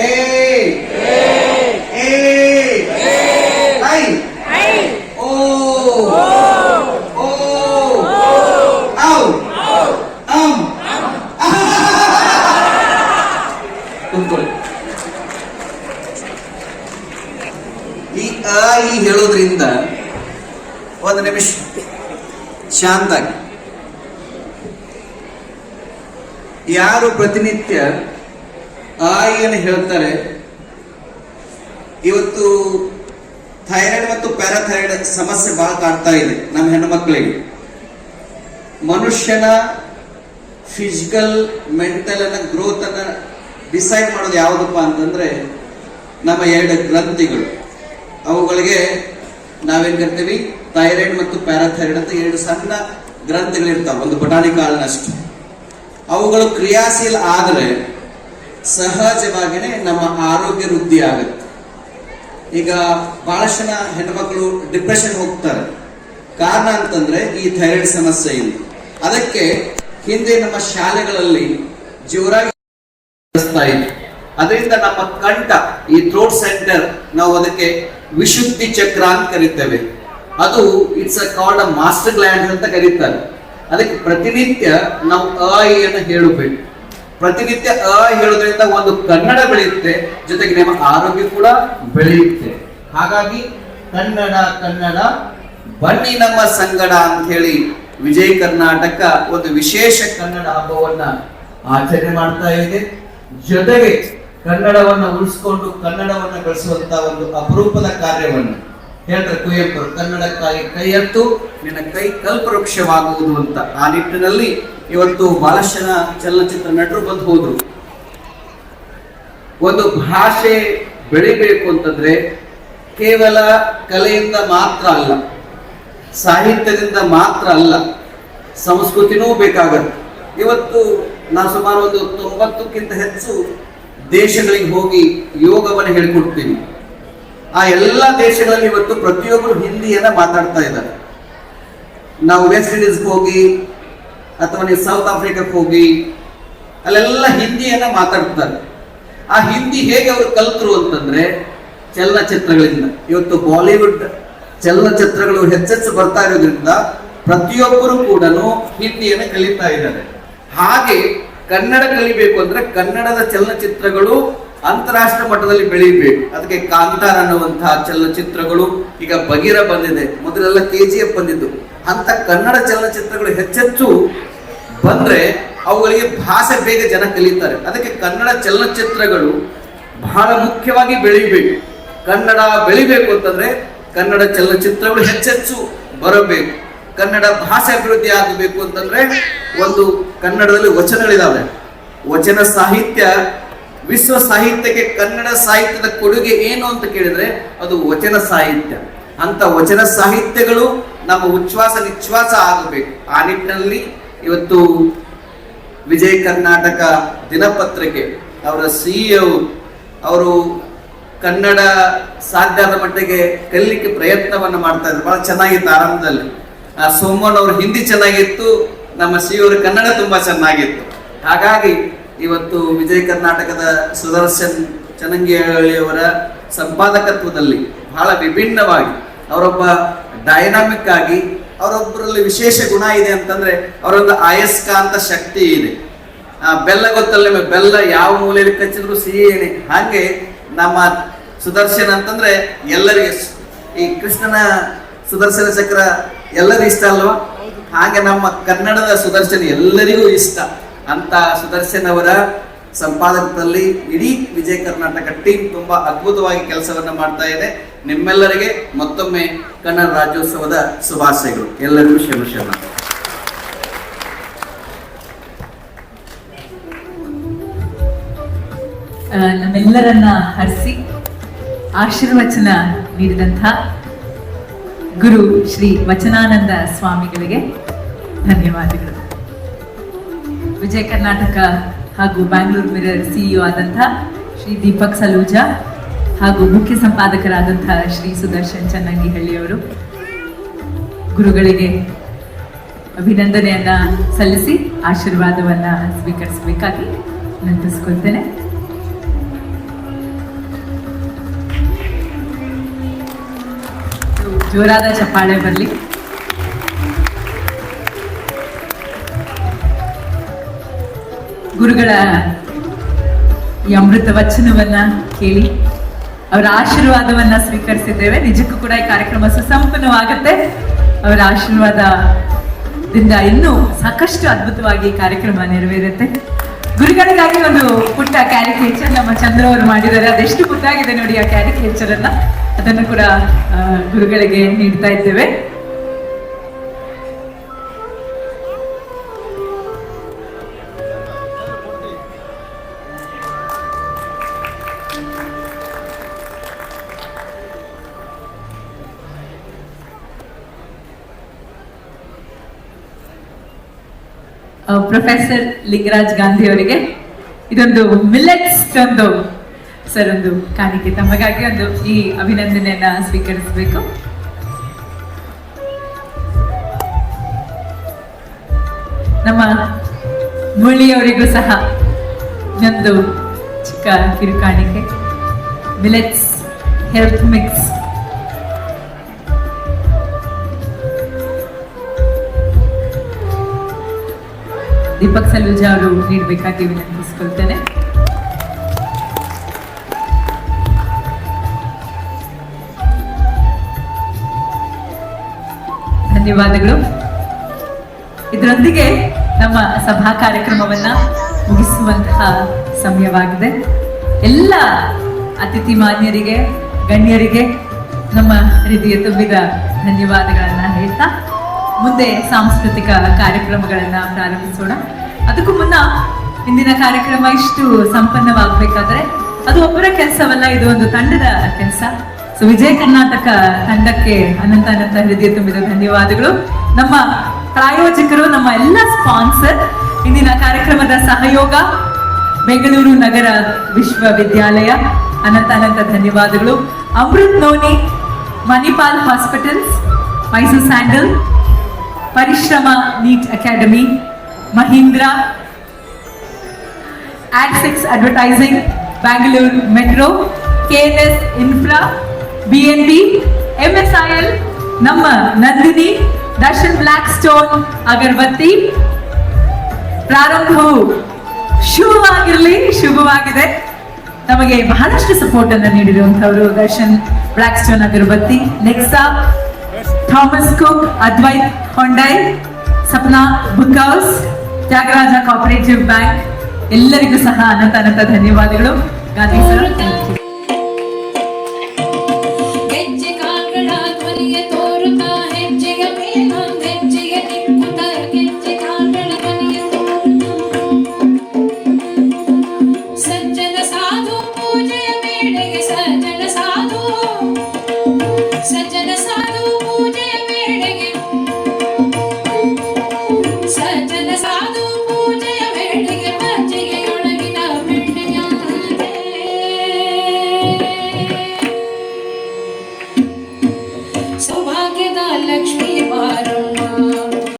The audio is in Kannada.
ಏ ಏ ಐ! ಓ! ಓ! ಔ! ಅಂ! ಕುಂತ್ಕೊಳ್ಳಿ. ಈ ಆ, ಈ ಹೇಳೋದ್ರಿಂದ ಒಂದು ನಿಮಿಷ ಶಾಂತಾಗಿ. ಯಾರು ಪ್ರತಿನಿತ್ಯ ಆಯಿಯನ್ನು ಹೇಳ್ತಾರೆ? ಇವತ್ತು ಥೈರಾಯ್ಡ್ ಮತ್ತು ಪ್ಯಾರಾಥೈರಾಯ್ಡ್ ಸಮಸ್ಯೆ ಬಹಳ ಕಾಣ್ತಾ ಇದೆ ನಮ್ಮ ಹೆಣ್ಣು ಮಕ್ಕಳಿಗೆ ಮನುಷ್ಯನ ಫಿಸಿಕಲ್ ಮೆಂಟಲ್ ಅನ್ನ ಗ್ರೋತ್ ಅನ್ನ ಡಿಸೈಡ್ ಮಾಡೋದು ಯಾವುದಪ್ಪ ಅಂತಂದ್ರೆ ನಮ್ಮ ಎರಡು ಗ್ರಂಥಿಗಳು. ಅವುಗಳಿಗೆ ನಾವೇನ್ ಕರಿತೀವಿ? ಥೈರಾಯ್ಡ್ ಮತ್ತು ಪ್ಯಾರಾಥೈರಾಯ್ಡ್ ಅಂತ ಎರಡು ಸಣ್ಣ ಗ್ರಂಥಿಗಳಿರ್ತಾವೆ. ಒಂದು ಬಟಾಣಿ ಕಾಳಿನಷ್ಟು ಅವುಗಳು ಕ್ರಿಯಾಶೀಲ ಆದರೆ ಸಹಜವಾಗಿಯೇ ನಮ್ಮ ಆರೋಗ್ಯ ವೃದ್ಧಿ ಆಗುತ್ತೆ. ಈಗ ಬಹಳಷ್ಟು ಜನ ಹೆಣ್ಮಕ್ಳು ಡಿಪ್ರೆಷನ್ ಹೋಗ್ತಾರೆ. ಕಾರಣ ಅಂತಂದ್ರೆ ಈ ಥೈರಾಯ್ಡ್ ಸಮಸ್ಯೆ ಇಲ್ಲ. ಅದಕ್ಕೆ ಹಿಂದೆ ನಮ್ಮ ಶಾಲೆಗಳಲ್ಲಿ ಜೋರಾಗಿ ಅದರಿಂದ ನಮ್ಮ ಕಂಠ, ಈ ಥ್ರೋಟ್ ಸೆಂಟರ್ ನಾವು ಅದಕ್ಕೆ ವಿಶುದ್ಧಿ ಚಕ್ರ ಅಂತ ಕರಿತೇವೆ. ಅದು it's a called master gland ಅಂತ ಕರೀತಾರೆ. ಅದಕ್ಕೆ ಪ್ರತಿನಿತ್ಯ ನಾವು ಅ ಅನ್ನು ಹೇಳಬೇಕು. ಪ್ರತಿನಿತ್ಯ ಅ ಹೇಳೋದ್ರಿಂದ ಒಂದು ಕನ್ನಡ ಬೆಳೆಯುತ್ತೆ, ಜೊತೆಗೆ ನಿಮ್ಮ ಆರೋಗ್ಯ ಕೂಡ ಬೆಳೆಯುತ್ತೆ. ಹಾಗಾಗಿ ಕನ್ನಡ ಕನ್ನಡ, ಬನ್ನಿ ನಮ್ಮ ಸಂಗಡ ಅಂತ ಹೇಳಿ ವಿಜಯ ಕರ್ನಾಟಕ ಒಂದು ವಿಶೇಷ ಕನ್ನಡ ಹಬ್ಬವನ್ನ ಆಚರಣೆ ಮಾಡ್ತಾ ಇದೆ. ಜೊತೆಗೆ ಕನ್ನಡವನ್ನು ಉಳಿಸ್ಕೊಂಡು ಕನ್ನಡವನ್ನು ಬೆಳೆಸುವಂತ ಒಂದು ಅಪರೂಪದ ಕಾರ್ಯವನ್ನು ಹೇಳ್ತಾರೆ ಕುವೆಂಪು ಕನ್ನಡಕ್ಕಾಗಿ ಕೈ ಎತ್ತು ನಿನ್ನ ಕೈ ಕಲ್ಪವೃಕ್ಷವಾಗುವುದು ಅಂತ. ಆ ನಿಟ್ಟಿನಲ್ಲಿ ಇವತ್ತು ಬಾಲಶನ ಚಲನಚಿತ್ರ ನಟರು ಬಂದು ಹೋದ್ರು. ಒಂದು ಭಾಷೆ ಬೆಳಿಬೇಕು ಅಂತಂದ್ರೆ ಕೇವಲ ಕಲೆಯಿಂದ ಮಾತ್ರ ಅಲ್ಲ, ಸಾಹಿತ್ಯದಿಂದ ಮಾತ್ರ ಅಲ್ಲ, ಸಂಸ್ಕೃತಿನೂ ಬೇಕಾಗತ್ತೆ. ಇವತ್ತು ನಾನು ಸುಮಾರು ಒಂದು ತೊಂಬತ್ತಕ್ಕಿಂತ ಹೆಚ್ಚು ದೇಶಗಳಿಗೆ ಹೋಗಿ ಯೋಗವನ್ನು ಹೇಳಿಕೊಡ್ತೀನಿ. ಆ ಎಲ್ಲ ದೇಶಗಳಲ್ಲಿ ಇವತ್ತು ಪ್ರತಿಯೊಬ್ಬರು ಹಿಂದಿಯನ್ನ ಮಾತಾಡ್ತಾ ಇದ್ದಾರೆ. ನಾವು ವೆಸ್ಟ್ ಇಂಡೀಸ್ಗೆ ಹೋಗಿ, ಅಥವಾ ನೀವು ಸೌತ್ ಆಫ್ರಿಕಾಕ್ಕೆ ಹೋಗಿ, ಅಲ್ಲೆಲ್ಲ ಹಿಂದಿಯನ್ನ ಮಾತಾಡ್ತಾರೆ. ಆ ಹಿಂದಿ ಹೇಗೆ ಅವರು ಕಲ್ತರು ಅಂತಂದ್ರೆ, ಚಲನಚಿತ್ರಗಳಿಂದ. ಇವತ್ತು ಬಾಲಿವುಡ್ ಚಲನಚಿತ್ರಗಳು ಹೆಚ್ಚೆಚ್ಚು ಬರ್ತಾ ಇರೋದ್ರಿಂದ ಪ್ರತಿಯೊಬ್ಬರು ಕೂಡ ಹಿಂದಿಯನ್ನು ಕಲಿತಾ ಇದ್ದಾರೆ. ಹಾಗೆ ಕನ್ನಡ ಕಲಿಬೇಕು ಅಂದ್ರೆ ಕನ್ನಡದ ಚಲನಚಿತ್ರಗಳು ಅಂತಾರಾಷ್ಟ್ರ ಮಟ್ಟದಲ್ಲಿ ಬೆಳೀಬೇಕು ಅದಕ್ಕೆ ಕಾಂತಾರ ಅನ್ನುವಂತಹ ಚಲನಚಿತ್ರಗಳು ಈಗ ಬಗೀರ ಬಂದಿದೆ. ಮೊದಲೆಲ್ಲ ಕೆ ಜಿ ಎಫ್ ಬಂದಿದ್ದು. ಅಂತ ಕನ್ನಡ ಚಲನಚಿತ್ರಗಳು ಹೆಚ್ಚೆಚ್ಚು ಬಂದ್ರೆ ಅವುಗಳಿಗೆ ಭಾಷೆ ಬೇಗ ಜನ ಕಲಿತಾರೆ. ಅದಕ್ಕೆ ಕನ್ನಡ ಚಲನಚಿತ್ರಗಳು ಬಹಳ ಮುಖ್ಯವಾಗಿ ಬೆಳೀಬೇಕು. ಕನ್ನಡ ಬೆಳಿಬೇಕು ಅಂತಂದ್ರೆ ಕನ್ನಡ ಚಲನಚಿತ್ರಗಳು ಹೆಚ್ಚೆಚ್ಚು ಬರಬೇಕು. ಕನ್ನಡ ಭಾಷೆ ಅಭಿವೃದ್ಧಿ ಆಗಬೇಕು ಅಂತಂದ್ರೆ ಒಂದು ಕನ್ನಡದಲ್ಲಿ ವಚನಗಳಿದಾವೆ. ವಚನ ಸಾಹಿತ್ಯ ವಿಶ್ವ ಸಾಹಿತ್ಯಕ್ಕೆ ಕನ್ನಡ ಸಾಹಿತ್ಯದ ಕೊಡುಗೆ ಏನು ಅಂತ ಕೇಳಿದ್ರೆ ಅದು ವಚನ ಸಾಹಿತ್ಯ. ಅಂತ ವಚನ ಸಾಹಿತ್ಯಗಳು ನಮ್ಮ ಉಚ್ಛ್ವಾಸ ನಿಶ್ವಾಸ ಆಗಬೇಕು. ಆ ನಿಟ್ಟಿನಲ್ಲಿ ಇವತ್ತು ವಿಜಯ ಕರ್ನಾಟಕ ದಿನಪತ್ರಿಕೆ ಅವರ ಸಿಇಒ ಅವರು ಕನ್ನಡ ಸಾಧ್ಯ ಆದ ಮಟ್ಟಿಗೆ ಕಲಿಲಿಕ್ಕೆ ಪ್ರಯತ್ನವನ್ನು ಮಾಡ್ತಾ ಇದ್ರು. ಬಹಳ ಚೆನ್ನಾಗಿತ್ತು ಆರಂಭದಲ್ಲಿ. ಸೋಮನ್ ಅವರು ಹಿಂದಿ ಚೆನ್ನಾಗಿತ್ತು, ನಮ್ಮ ಸಿ ಕನ್ನಡ ತುಂಬಾ ಚೆನ್ನಾಗಿತ್ತು. ಹಾಗಾಗಿ ಇವತ್ತು ವಿಜಯ ಕರ್ನಾಟಕದ ಸುದರ್ಶನ್ ಚನ್ನಂಗಿಯವರ ಸಂಪಾದಕತ್ವದಲ್ಲಿ ಬಹಳ ವಿಭಿನ್ನವಾಗಿ ಅವರೊಬ್ಬ ಡೈನಾಮಿಕ್ ಆಗಿ ಅವರೊಬ್ಬರಲ್ಲಿ ವಿಶೇಷ ಗುಣ ಇದೆ ಅಂತಂದ್ರೆ ಅವರೊಂದು ಅಯಸ್ಕಾಂತ ಶಕ್ತಿ ಇದೆ. ಆ ಬೆಲ್ಲ ಗೊತ್ತಲ್ಲ ಬೆಲ್ಲ ಯಾವ ಮೂಲೆಯಲ್ಲಿ ಕಚ್ಚಿದ್ರು ಸಿಹಿನೇ ಹಾಗೆ ನಮ್ಮ ಸುದರ್ಶನ್ ಅಂತಂದ್ರೆ ಎಲ್ಲರಿಗೆ ಈ ಕೃಷ್ಣನ ಸುದರ್ಶನ ಚಕ್ರ ಎಲ್ಲರಿಗೂ ಇಷ್ಟ ಅಲ್ವಾ? ಹಾಗೆ ನಮ್ಮ ಕನ್ನಡದ ಸುದರ್ಶನ ಎಲ್ಲರಿಗೂ ಇಷ್ಟ. ಅಂತ ಸುದರ್ಶನ್ ಅವರ ಸಂಪಾದಕದಲ್ಲಿ ಇಡೀ ವಿಜಯ ಕರ್ನಾಟಕ ಟೀಮ್ ತುಂಬಾ ಅದ್ಭುತವಾಗಿ ಕೆಲಸವನ್ನ ಮಾಡ್ತಾ ಇದೆ. ನಿಮ್ಮೆಲ್ಲರಿಗೆ ಮತ್ತೊಮ್ಮೆ ಕನ್ನಡ ರಾಜ್ಯೋತ್ಸವದ ಶುಭಾಶಯಗಳು. ಎಲ್ಲರಿಗೂ ಶಿವ ಶರಣ ನಮ್ಮೆಲ್ಲರನ್ನ ಹರಿಸಿ ಆಶೀರ್ವಚನ ನೀಡಿದಂಥ ಗುರು ಶ್ರೀ ವಚನಾನಂದ ಸ್ವಾಮಿಗಳಿಗೆ ಧನ್ಯವಾದಗಳು. ವಿಜಯ ಕರ್ನಾಟಕ ಹಾಗೂ ಬ್ಯಾಂಗ್ಳೂರು ಮಿರರ್ ಸಿಇಒ ಆದಂತಹ ಶ್ರೀ ದೀಪಕ್ ಸಲೂಜಾ ಹಾಗೂ ಮುಖ್ಯ ಸಂಪಾದಕರಾದಂತಹ ಶ್ರೀ ಸುದರ್ಶನ್ ಚನ್ನಂಗಿಹಳ್ಳಿಯವರು ಗುರುಗಳಿಗೆ ಅಭಿನಂದನೆಯನ್ನ ಸಲ್ಲಿಸಿ ಆಶೀರ್ವಾದವನ್ನ ಸ್ವೀಕರಿಸಬೇಕಾಗಿ ನೆನಪಿಸ್ಕೊಳ್ತೇನೆ ಜೋರಾದ ಚಪ್ಪಾಳೆ ಬರಲಿ. ಗುರುಗಳ ಈ ಅಮೃತ ವಚನವನ್ನ ಕೇಳಿ ಅವರ ಆಶೀರ್ವಾದವನ್ನ ಸ್ವೀಕರಿಸಿದ್ದೇವೆ. ನಿಜಕ್ಕೂ ಕೂಡ ಈ ಕಾರ್ಯಕ್ರಮ ಸುಸಂಪನ್ನವಾಗುತ್ತೆ. ಅವರ ಆಶೀರ್ವಾದದಿಂದ ಇನ್ನೂ ಸಾಕಷ್ಟು ಅದ್ಭುತವಾಗಿ ಕಾರ್ಯಕ್ರಮ ನೆರವೇರುತ್ತೆ. ಗುರುಗಳಿಗಾಗಿ ಒಂದು ಪುಟ್ಟ ಕ್ಯಾರಿಕೇಚರ್ ನಮ್ಮ ಚಂದ್ರ ಅವರು ಮಾಡಿದ್ದಾರೆ. ಅದೆಷ್ಟು ಪುಟ್ಟಾಗಿದೆ ನೋಡಿ ಆ ಕ್ಯಾರಿಕೇಚರ್ ಅನ್ನ. ಅದನ್ನು ಕೂಡ ಗುರುಗಳಿಗೆ ನೀಡ್ತಾ ಇದ್ದೇವೆ. ಪ್ರೊಫೆಸರ್ ಲಿಂಗರಾಜ್ ಗಾಂಧಿ ಅವರಿಗೆ ಇದೊಂದು ಮಿಲೆಟ್ಸ್ ಒಂದು ಸರ್ ಒಂದು ಕಾಣಿಕೆ. ತಮಗಾಗಿ ಒಂದು ಈ ಅಭಿನಂದನೆಯನ್ನ ಸ್ವೀಕರಿಸಬೇಕು. ನಮ್ಮ ಮುಳ್ಳಿಯವರಿಗೂ ಸಹ ಒಂದು ಚಿಕ್ಕ ಕಿರುಕಾಣಿಕೆ. Millets health mix Deepak Saluja ಅವರು ನೀಡಬೇಕಾಗಿ ವಿನಂತಿಸ್ಕೊಳ್ತೇನೆ. ಧನ್ಯವಾದಗಳು. ಇದರೊಂದಿಗೆ ನಮ್ಮ ಸಭಾ ಕಾರ್ಯಕ್ರಮವನ್ನ ಮುಗಿಸುವಂತಹ ಸಮಯವಾಗಿದೆ. ಎಲ್ಲ ಅತಿಥಿ ಮಾನ್ಯರಿಗೆ, ಗಣ್ಯರಿಗೆ ನಮ್ಮ ಹೃದಯ ತುಂಬಿದ ಧನ್ಯವಾದಗಳನ್ನ ಮುಂದೆ ಸಾಂಸ್ಕೃತಿಕ ಕಾರ್ಯಕ್ರಮಗಳನ್ನ ಪ್ರಾರಂಭಿಸೋಣ. ಅದಕ್ಕೂ ಮುನ್ನ ಇಂದಿನ ಕಾರ್ಯಕ್ರಮ ಇಷ್ಟು ಸಂಪನ್ನವಾಗಬೇಕಾದ್ರೆ ಅದು ಒಬ್ಬರ ಕೆಲಸವಲ್ಲ, ಇದು ಒಂದು ತಂಡದ ಕೆಲಸ. ಸೊ ವಿಜಯ ಕರ್ನಾಟಕ ತಂಡಕ್ಕೆ ಅನಂತ ಅನಂತ ಹೃದಯ ತುಂಬಿದ ಧನ್ಯವಾದಗಳು. ನಮ್ಮ ಪ್ರಾಯೋಜಕರು, ನಮ್ಮ ಎಲ್ಲ ಸ್ಪಾನ್ಸರ್ ಇಂದಿನ ಕಾರ್ಯಕ್ರಮದ ಸಹಯೋಗ, ಬೆಂಗಳೂರು ನಗರ ವಿಶ್ವವಿದ್ಯಾಲಯ, ಅನಂತ ಅನಂತ ಧನ್ಯವಾದಗಳು. Amrit noni, Manipal hospitals, Mysore sandal Parishrama NEET academy, Mahindra ಆಕ್ಸಿಕ್ಸ್ advertising, Bangalore metro, KNS infra, BNB, MSIL, ನಮ್ಮ ನಂದಿನಿ, ದರ್ಶನ್ ಬ್ಲ್ಯಾಕ್ ಸ್ಟೋನ್ ಅಗರಬತ್ತಿ. ಪ್ರಾರಂಭವು ಶುಭವಾಗಿರಲಿ, ಶುಭವಾಗಿದೆ. ನಮಗೆ ಬಹಳಷ್ಟು ಸಪೋರ್ಟ್ ಅನ್ನು ನೀಡಿರುವಂತವರು Darshan black stone agarbatti Nexa Thomas Cook, Advaith Hyundai, Sapna book house Thyagaraja cooperative bank ಎಲ್ಲರಿಗೂ ಸಹ ಅನಂತ ಅನಂತ ಧನ್ಯವಾದಗಳು. ಗಾಂಧಿ ಸರ್